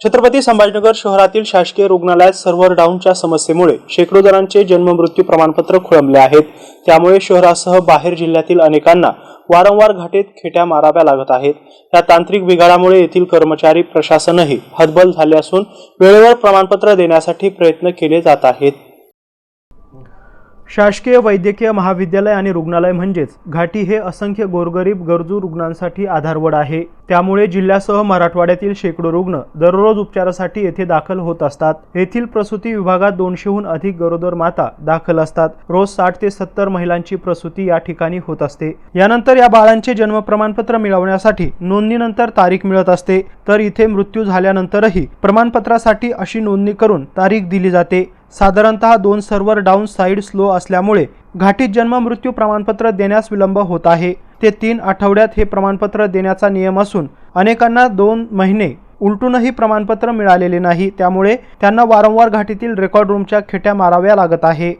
छत्रपती संभाजीनगर शहरातील शासकीय रुग्णालयात सर्व्हर डाऊनच्या समस्येमुळे शेकडो जणांचे जन्ममृत्यू प्रमाणपत्र खोळंबले आहेत. त्यामुळे शहरासह बाहेर जिल्ह्यातील अनेकांना वारंवार घाटीत खेट्या माराव्या लागत आहेत. या तांत्रिक बिघाडामुळे येथील कर्मचारी प्रशासनही हतबल झाले असून वेळेवर प्रमाणपत्र देण्यासाठी प्रयत्न केले जात आहेत. शासकीय वैद्यकीय महाविद्यालय आणि रुग्णालय म्हणजेच घाटी हे असंख्य गोरगरीब गरजू रुग्णांसाठी आधारवड आहे. त्यामुळे जिल्ह्यासह मराठवाड्यातील शेकडो रुग्ण दररोज उपचारासाठी येथे दाखल होत असतात. येथील प्रसूती विभागात दोनशेहून अधिक गरोदर माता दाखल असतात. रोज साठ ते सत्तर महिलांची प्रसूती या ठिकाणी होत असते. यानंतर या बाळांचे जन्म प्रमाणपत्र मिळवण्यासाठी नोंदणीनंतर तारीख मिळत असते. तर इथे मृत्यू झाल्यानंतरही प्रमाणपत्रासाठी अशी नोंदणी करून तारीख दिली जाते. साधारणतः दोन सर्व्हर डाऊन साईड स्लो असल्यामुळे घाटीत जन्म मृत्यू प्रमाणपत्र देण्यास विलंब होत आहे. ते तीन आठवड्यात हे प्रमाणपत्र देण्याचा नियम असून अनेकांना दोन महिने उलटूनही प्रमाणपत्र मिळालेले नाही. त्यामुळे त्यांना वारंवार घाटीतील रेकॉर्ड रूमच्या खेट्या माराव्या लागत आहे.